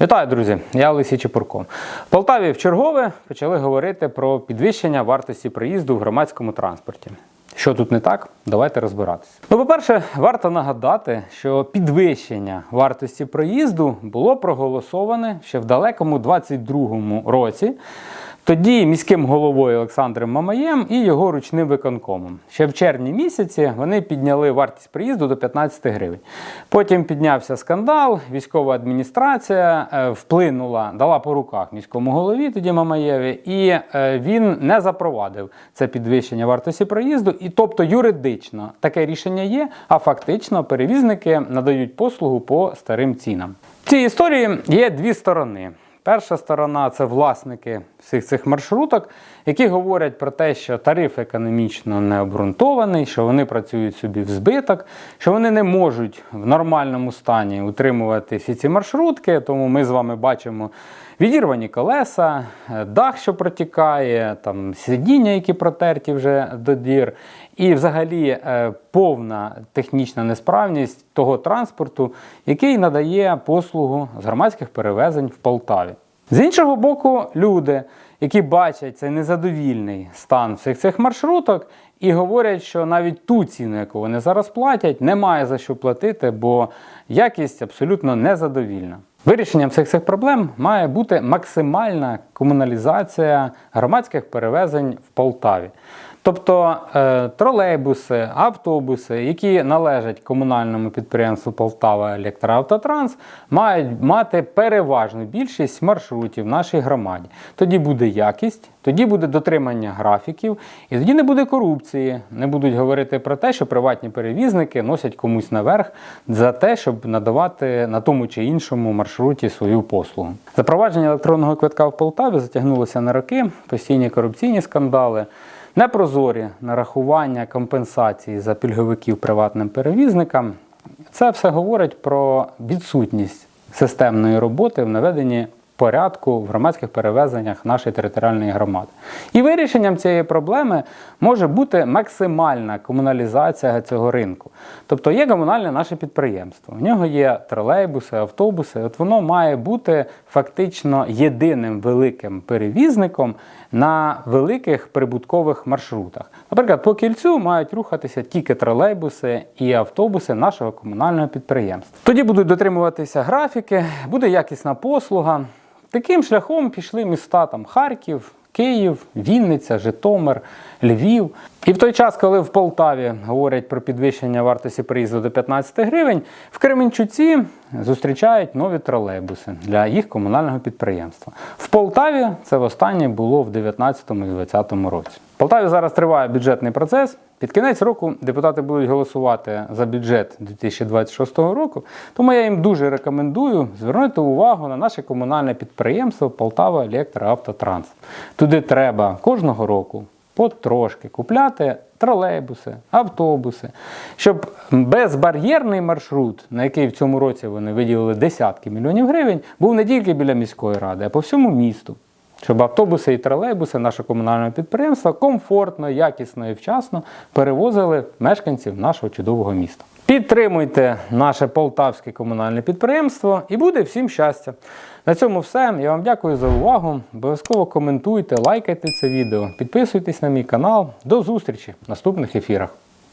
Вітаю, друзі! Я Олексій Чепурко. В Полтаві в чергове почали говорити про підвищення вартості проїзду в громадському транспорті. Що тут не так? Давайте розбиратися. Ну, по-перше, варто нагадати, що підвищення вартості проїзду було проголосоване ще в далекому 22-му році. Тоді міським головою Олександром Мамаєм і його ручним виконкомом. Ще в червні місяці вони підняли вартість приїзду до 15 гривень. Потім піднявся скандал, військова адміністрація е, вплинула, дала по руках міському голові, тоді Мамаєві, і е, він не запровадив це підвищення вартості проїзду. І тобто юридично таке рішення є, а фактично перевізники надають послугу по старим цінам. В цій історії є дві сторони. Перша сторона це власники всіх цих маршруток, які говорять про те, що тариф економічно не обґрунтований, що вони працюють собі в збиток, що вони не можуть в нормальному стані утримувати всі ці маршрутки. Тому ми з вами бачимо відірвані колеса, е, дах, що протікає, там сидіння, які протерті вже до дір. І взагалі е, повна технічна несправність того транспорту, який надає послугу з громадських перевезень в Полтаві. З іншого боку, люди, які бачать цей незадовільний стан всіх цих маршруток, і говорять, що навіть ту ціну, яку вони зараз платять, немає за що платити, бо якість абсолютно незадовільна. Вирішенням всіх цих проблем має бути максимальна комуналізація громадських перевезень в Полтаві. Тобто е, тролейбуси, автобуси, які належать комунальному підприємству Полтава Електроавтотранс, мають мати переважну більшість маршрутів в нашій громаді. Тоді буде якість, тоді буде дотримання графіків, і тоді не буде корупції. Не будуть говорити про те, що приватні перевізники носять комусь наверх за те, щоб надавати на тому чи іншому маршруті свою послугу. Запровадження електронного квитка в Полтаві затягнулося на роки, постійні корупційні скандали. Непрозорі нарахування компенсації за пільговиків приватним перевізникам. Це все говорить про відсутність системної роботи в наведенні порядку в громадських перевезеннях нашої територіальної громади. І вирішенням цієї проблеми може бути максимальна комуналізація цього ринку. Тобто є комунальне наше підприємство, в нього є тролейбуси, автобуси. От воно має бути фактично єдиним великим перевізником на великих прибуткових маршрутах. Наприклад, по кільцю мають рухатися тільки тролейбуси і автобуси нашого комунального підприємства. Тоді будуть дотримуватися графіки, буде якісна послуга. Таким шляхом пішли міста там Харків, Київ, Вінниця, Житомир, Львів. І в той час, коли в Полтаві говорять про підвищення вартості приїзду до 15 гривень, в Кременчуці зустрічають нові тролейбуси для їх комунального підприємства. В Полтаві це востаннє було в 19 і 20 році. Полтаві зараз триває бюджетний процес. Під кінець року депутати будуть голосувати за бюджет 2026 року. Тому я їм дуже рекомендую звернути увагу на наше комунальне підприємство Полтава Електроавтотранс. Туди треба кожного року потрошки купляти тролейбуси, автобуси, щоб безбар'єрний маршрут, на який в цьому році вони виділили десятки мільйонів гривень, був не тільки біля міської ради, а по всьому місту. Щоб автобуси і тролейбуси нашого комунального підприємства комфортно, якісно і вчасно перевозили мешканців нашого чудового міста. Підтримуйте наше полтавське комунальне підприємство і буде всім щастя. На цьому все. Я вам дякую за увагу. Обов'язково коментуйте, лайкайте це відео, підписуйтесь на мій канал. До зустрічі в наступних ефірах.